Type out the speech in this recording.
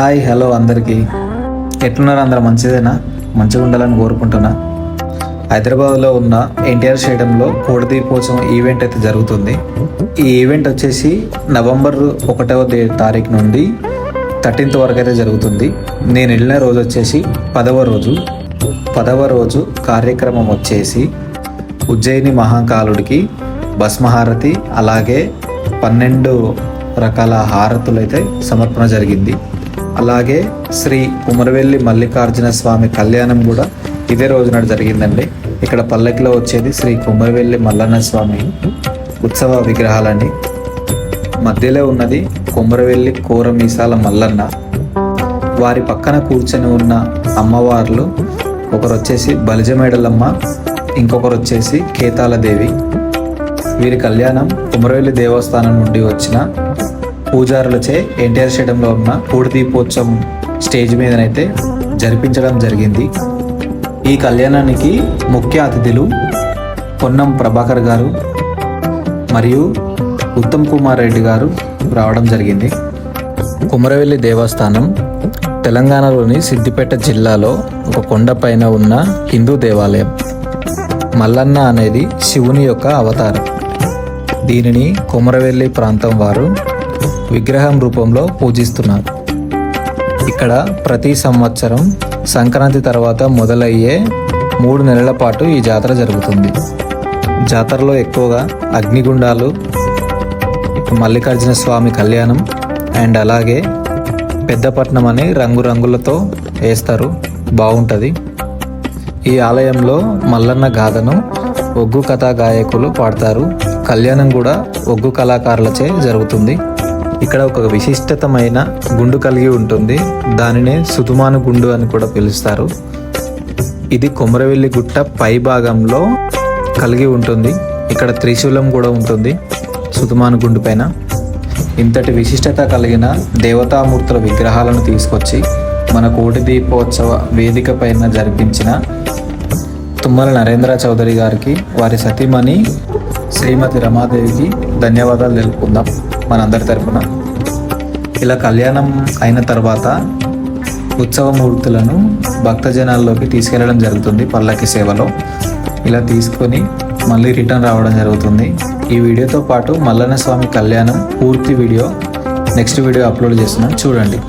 Hi hello అందరికీ. ఎట్లున్నారు అందరూ? మంచిదేనా? మంచిగా ఉండాలని కోరుకుంటున్నా. హైదరాబాద్లో ఉన్న ఎన్టీఆర్ స్టేడియంలో కోడదీపోత్సవం ఈవెంట్ అయితే జరుగుతుంది. ఈ ఈవెంట్ వచ్చేసి నవంబర్ ఒకటవ తారీఖు నుండి థర్టీన్త్ వరకు అయితే జరుగుతుంది. నేను వెళ్ళిన రోజు వచ్చేసి పదవ రోజు. పదవ రోజు కార్యక్రమం వచ్చేసి ఉజ్జయిని మహాకాలుడికి భస్మహారతి అలాగే పన్నెండు రకాల హారతులు అయితే సమర్పణ జరిగింది. అలాగే శ్రీ కుమరవెల్లి మల్లికార్జున స్వామి కళ్యాణం కూడా ఇదే రోజు నాడు జరిగిందండి. ఇక్కడ పల్లకిలో వచ్చేది శ్రీ కుమరవెల్లి మల్లన్న స్వామి ఉత్సవ విగ్రహాలండి. మధ్యలో ఉన్నది కుమరవెల్లి కూరమీసాల మల్లన్న. వారి పక్కన కూర్చొని ఉన్న అమ్మవార్లు ఒకరు వచ్చేసి బలిజమేడలమ్మ ఇంకొకరు వచ్చేసి కేతాలదేవి. వీరి కళ్యాణం కుమరవెల్లి దేవస్థానం నుండి వచ్చిన పూజారులచే ఎన్టీఆర్ స్టేడియంలో ఉన్న కూడి దీపోత్సవం స్టేజ్ మీదనైతే జరిపించడం జరిగింది. ఈ కళ్యాణానికి ముఖ్య అతిథులు పొన్నం ప్రభాకర్ గారు మరియు ఉత్తమ్ కుమార్ రెడ్డి గారు రావడం జరిగింది. కుమరవెల్లి దేవస్థానం తెలంగాణలోని సిద్దిపేట జిల్లాలో ఒక కొండపైన ఉన్న హిందూ దేవాలయం. మల్లన్న అనేది శివుని యొక్క అవతారం. దీనిని కుమరవెల్లి ప్రాంతం వారు విగ్రహం రూపంలో పూజిస్తున్నారు. ఇక్కడ ప్రతి సంవత్సరం సంక్రాంతి తర్వాత మొదలయ్యే మూడు నెలల పాటు ఈ జాతర జరుగుతుంది. జాతరలో ఎక్కువగా అగ్నిగుండాలు మల్లికార్జున స్వామి కళ్యాణం అండ్ అలాగే పెద్దపట్నం అని రంగురంగులతో వేస్తారు బాగుంటుంది ఈ ఆలయంలో మల్లన్న గాథను ఒగ్గు కథా గాయకులు పాడతారు. కళ్యాణం కూడా ఒగ్గు కళాకారులచే జరుగుతుంది. ఇక్కడ ఒక విశిష్టతమైన గుండు కలిగి ఉంటుంది. దానినే సుతుమాను గుండు అని కూడా పిలుస్తారు. ఇది కొమరవెల్లి గుట్ట పై భాగంలో కలిగి ఉంటుంది. ఇక్కడ త్రిశూలం కూడా ఉంటుంది సుతుమాను గుండు పైన. ఇంతటి విశిష్టత కలిగిన దేవతామూర్తుల విగ్రహాలను తీసుకొచ్చి మన కోటి దీపోత్సవ వేదిక పైన జరిపించిన తుమ్మల నరేంద్ర చౌదరి గారికి వారి సతీమణి శ్రీమతి రమాదేవికి ధన్యవాదాలు తెలుపుకుందాం. మనందరి తరపున. ఇలా కళ్యాణం అయిన తర్వాత ఉత్సవ ఉత్సవమూర్తులను భక్తజనాల్లోకి తీసుకెళ్ళడం జరుగుతుంది పల్లకి సేవలో. ఇలా తీసుకొని మళ్ళీ రిటర్న్ రావడం జరుగుతుంది. ఈ వీడియోతో పాటు మల్లన్న స్వామి కళ్యాణం పూర్తి వీడియో నెక్స్ట్ వీడియో అప్లోడ్ చేస్తున్నాను చూడండి.